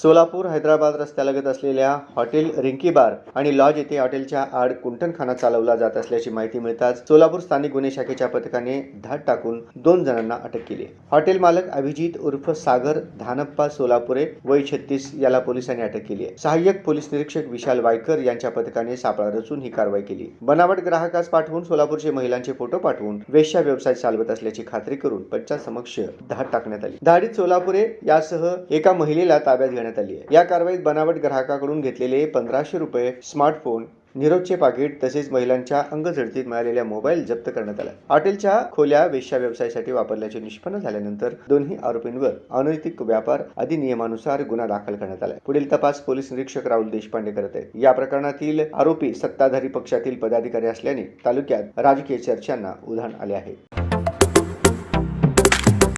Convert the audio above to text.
सोलापूर हैदराबाद रस्त्यालगत असलेल्या हॉटेल रिंकी बार आणि लॉज येथे हॉटेलच्या आड कुंटणखाना चालवला जात असल्याची माहिती मिळताच सोलापूर स्थानिक गुन्हे शाखेच्या पथकाने धाड टाकून दोन जणांना अटक केली. हॉटेल मालक अभिजित उर्फ सागर धानप्पा सोलापुरे वय छत्तीस याला पोलिसांनी अटक केली आहे. सहाय्यक पोलीस निरीक्षक विशाल वायकर यांच्या पथकाने सापळा रचून ही कारवाई केली. बनावट ग्राहकास पाठवून सोलापूरचे महिलांचे फोटो पाठवून वेश्या व्यवसाय चालवत असल्याची खात्री करून पंचासमक्ष धाड टाकण्यात आली. धाडीत सोलापुरे यासह एका महिलेला ताब्यात घेण्यात आली आहे. या कारवाईत बनावट ग्राहकाकडून घेतलेले पंधराशे रुपये स्मार्टफोन निरोधचे पाकिट तसेच महिलांच्या अंगझडतीत मिळालेल्या मोबाईल जप्त करण्यात आला. हॉटेलच्या खोल्या वेश्या व्यवसायासाठी वापरल्याचे निष्पन्न झाल्यानंतर दोन्ही आरोपींवर अनैतिक व्यापार अधिनियमानुसार गुन्हा दाखल करण्यात आला पुढील तपास पोलीस निरीक्षक राहुल देशपांडे करत आहेत. या प्रकरणातील आरोपी सत्ताधारी पक्षातील पदाधिकारी असल्याने तालुक्यात राजकीय चर्चांना उधाण आले आहे.